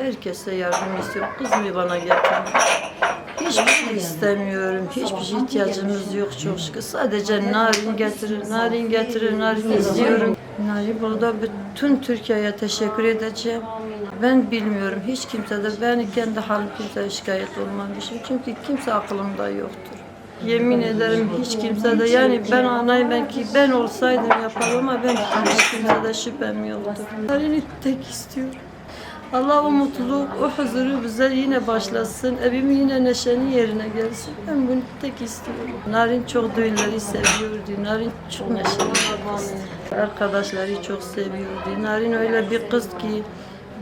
Herkese yardım istiyorum. Kızımı bana getirin. Hiçbir şey istemiyorum. Hiçbir şey ihtiyacımız yok çok şükür. Sadece narin getirin, narin getirin, narin istiyorum. Narin burada bütün Türkiye'ye teşekkür edeceğim. Ben bilmiyorum hiç kimse de ben kendi halim kimseye şikayet olmamışım. Çünkü kimse aklımda yoktur. Yemin ederim hiç kimse de yani ben anayım belki ben olsaydım yaparım ama ben hiç kimse de şüphem yoktur. Narin'i tek istiyorum. Allah o mutluluk, o huzuru bize yine başlasın. Evimin yine neşeni yerine gelsin. Ben bunu tek istiyorum. Narin çok düğünleri seviyordu. Narin çok neşeli bir. Arkadaşları çok seviyordu. Narin öyle bir kız ki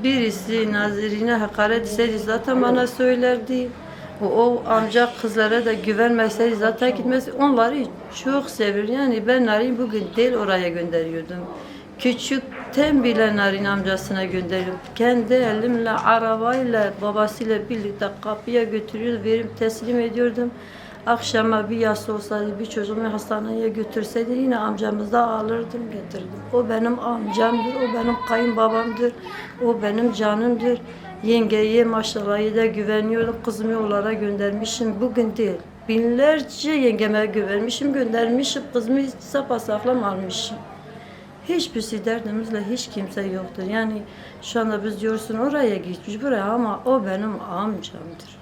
birisi Nazirine hakaret etseydi zaten bana söylerdi. O, o amca kızlara da güvenmeseydi zaten gitmez. Onları çok seviyor. Yani ben Narin bugün değil oraya gönderiyordum. Küçükten bile Narin amcasına gönderiyorum. Kendi elimle, arabayla, babasıyla birlikte kapıya götürüyordu, verip teslim ediyordum. Akşama bir yas olsaydı, bir çocuğumu hastaneye götürseydi yine amcamızda alırdım, getirdim. O benim amcamdır, o benim kayınbabamdır, o benim canımdır. Yengeye maşallah da güveniyorum, kızımı onlara göndermişim. Bugün değil, binlerce yengeme güvenmişim, göndermişim, kızımı sapasaklam almışım. Hiçbirisi derdimizle hiç kimse yoktur. Yani şu anda biz diyorsun oraya gitmiş buraya ama o benim amcamdır.